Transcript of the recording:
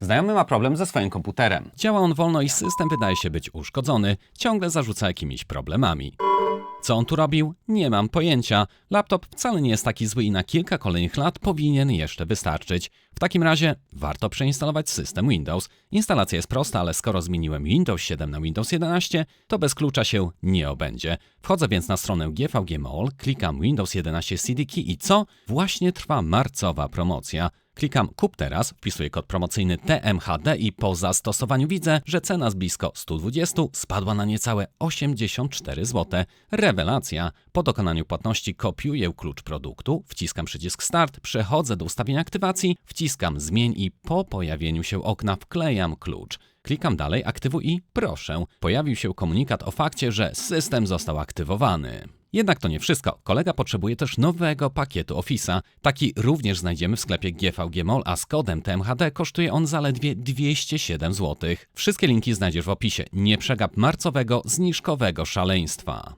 Znajomy ma problem ze swoim komputerem. Działa on wolno i system wydaje się być uszkodzony. Ciągle zarzuca jakimiś problemami. Co on tu robił? Nie mam pojęcia. Laptop wcale nie jest taki zły i na kilka kolejnych lat powinien jeszcze wystarczyć. W takim razie warto przeinstalować system Windows. Instalacja jest prosta, ale skoro zmieniłem Windows 7 na Windows 11, to bez klucza się nie obędzie. Wchodzę więc na stronę GVG Mall, klikam Windows 11 CD Key i co? Właśnie trwa marcowa promocja. Klikam kup teraz, wpisuję kod promocyjny TMHD i po zastosowaniu widzę, że cena z blisko 120 spadła na niecałe 84 zł. Rewelacja! Po dokonaniu płatności kopiuję klucz produktu, wciskam przycisk start, przechodzę do ustawień aktywacji, wciskam zmień i po pojawieniu się okna wklejam klucz. Klikam dalej, aktywuj i proszę. Pojawił się komunikat o fakcie, że system został aktywowany. Jednak to nie wszystko. Kolega potrzebuje też nowego pakietu Office'a. Taki również znajdziemy w sklepie GVG Mall, a z kodem TMHD kosztuje on zaledwie 207 zł. Wszystkie linki znajdziesz w opisie. Nie przegap marcowego, zniżkowego szaleństwa.